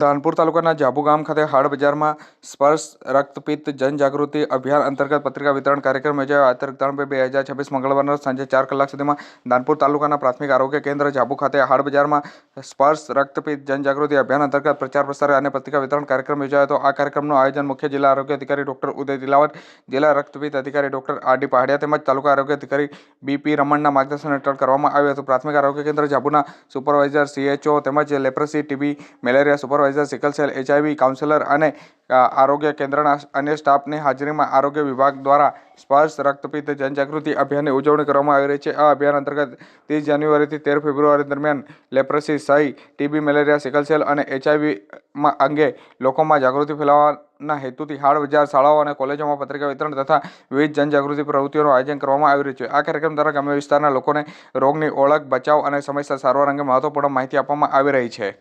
ધાનપુર તાલુકાના જાબુ ગામ ખાતે હાડ બજારમાં સ્પર્શ રક્તપિત્ત જનજાગૃતિ અભિયાન અંતર્ગત પત્રિકા વિતરણ કાર્યક્રમ યોજાયો. આ ત્રણ બે બે હજાર છવ્વીસ મંગળવારના સાંજે ચાર કલાક સુધીમાં ધાનપુર તાલુકાના પ્રાથમિક આરોગ્ય કેન્દ્ર જાબુ ખાતે હાડ બજારમાં સ્પર્શ રક્તપિત્ત જનજાગૃતિ અભિયાન અંતર્ગત પ્રચાર પ્રસાર અને પત્રિકા વિતરણ કાર્યક્રમ યોજાયો હતો. આ કાર્યક્રમનું આયોજન મુખ્ય જિલ્લા આરોગ્ય અધિકારી ડોક્ટર ઉદય દિલાવત, જિલ્લા રક્તપિત્ત અધિકારી ડોક્ટર આર ડી પહાડિયા તેમજ તાલુકા આરોગ્ય અધિકારી બીપી રમણના માર્ગદર્શન હેઠળ કરવામાં આવ્યું હતું. પ્રાથમિક આરોગ્ય કેન્દ્ર જાબુના સુપરવાઇઝર સીએચઓ તેમજ leprosy TB malaria supervisor sickle cell HIV counsellor અને આરોગ્ય કેન્દ્રના અન્ય સ્ટાફની હાજરીમાં આરોગ્ય વિભાગ દ્વારા સ્પર્શ, રક્તપિત્ત, જનજાગૃતિ અભિયાનની ઉજવણી કરવામાં આવી રહી છે. આ અભિયાન અંતર્ગત ત્રીસ જાન્યુઆરીથી તેર ફેબ્રુઆરી દરમિયાન લેપ્રસી, સહી, ટીબી, મેલેરિયા, સિકલ સેલ અને એચઆઈવીમાં અંગે લોકોમાં જાગૃતિ ફેલાવવાના હેતુથી હાડ બજાર શાળાઓ અને કોલેજોમાં પત્રિકા વિતરણ તથા વિવિધ જનજાગૃતિ પ્રવૃત્તિઓનું આયોજન કરવામાં આવી રહ્યું છે. આ કાર્યક્રમ દ્વારા ગ્રામ્ય વિસ્તારના લોકોને રોગની ઓળખ, બચાવ અને સમયસર સારવાર અંગે મહત્વપૂર્ણ માહિતી આપવામાં આવી રહી છે.